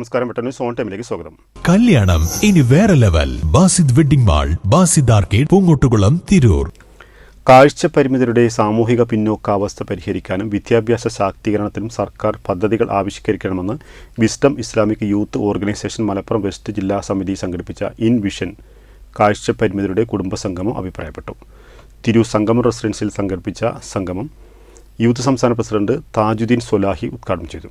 നമസ്കാരം പെട്ടെന്ന് സോൺ ടൈമിലേക്ക് സ്വാഗതം. കല്യാണം ഇനി വേറെ level. Basid wedding mall Basid arcade Poongottukulam Tirur. കാഴ്ച പരിമിതരുടെ സാമൂഹിക പിന്നോക്കാവസ്ഥ പരിഹരിക്കാനും വിദ്യാഭ്യാസ ശാക്തീകരണത്തിനും സർക്കാർ പദ്ധതികൾ ആവിഷ്കരിക്കണമെന്ന് wisdom Islamic youth organisation Malappuram west ജില്ലാ സമിതി സംഘടിപ്പിച്ച ഇൻ വിഷൻ കാഴ്ച പരിമിതരുടെ കുടുംബസംഗമം അഭിപ്രായപ്പെട്ടു. തിരൂർ സംഗമ റെസിഡൻസിൽ സംഘടിപ്പിച്ച സംഗമം യൂത്ത് സംസ്ഥാന പ്രസിഡന്റ് താജുദ്ദീൻ സൊലാഹി ഉദ്ഘാടനം ചെയ്തു.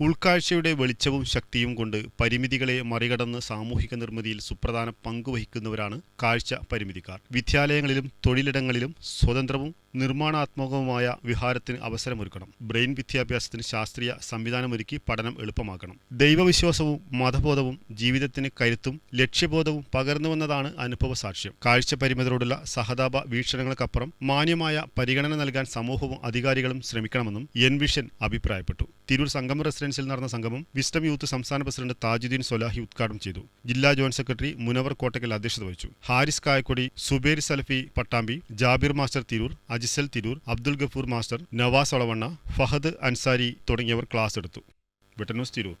ഉൾക്കാഴ്ചയുടെ വെളിച്ചവും ശക്തിയും കൊണ്ട് പരിമിതികളെ മറികടന്ന് സാമൂഹിക നിർമ്മിതിയിൽ സുപ്രധാന പങ്കുവഹിക്കുന്നവരാണ് കാഴ്ച പരിമിതിക്കാർ. വിദ്യാലയങ്ങളിലും തൊഴിലിടങ്ങളിലും സ്വതന്ത്രവും നിർമ്മാണാത്മകവുമായ വിഹാരത്തിന് അവസരമൊരുക്കണം. ബ്രെയിൻ വിദ്യാഭ്യാസത്തിന് ശാസ്ത്രീയ സംവിധാനമൊരുക്കി പഠനം എളുപ്പമാക്കണം. ദൈവവിശ്വാസവും മതബോധവും ജീവിതത്തിന് കരുത്തും ലക്ഷ്യബോധവും പകർന്നുവന്നതാണ് അനുഭവ സാക്ഷ്യം. കാഴ്ച പരിമിതരോടുള്ള സഹതാപ വീക്ഷണങ്ങൾക്കപ്പുറം മാന്യമായ പരിഗണന നൽകാൻ സമൂഹവും അധികാരികളും ശ്രമിക്കണമെന്നും എൻ വിഷൻ അഭിപ്രായപ്പെട്ടു. തിരൂർ സംഗമ റെസിഡൻസിൽ നടന്ന സംഗമം വിസ്റ്റം യൂത്ത് സംസ്ഥാന പ്രസിഡന്റ് താജുദ്ദീൻ സൊലാഹി ഉദ്ഘാടനം ചെയ്തു. ജില്ലാ ജോയിന്റ് സെക്രട്ടറി മുനവർ കോട്ടക്കൽ അധ്യക്ഷത വഹിച്ചു. ഹാരിസ് കായക്കൊടി സുബേർ സലഫി പട്ടാമ്പി ജാബിർ മാസ്റ്റർ തിരൂർ അജിസൽ തിരൂർ അബ്ദുൽ ഗഫൂർ മാസ്റ്റർ നവാസ് ഒളവണ്ണ ഫഹദ് അൻസാരി തുടങ്ങിയവർ ക്ലാസ് എടുത്തു. ബ്രിട്ടനോസ് തിരൂർ.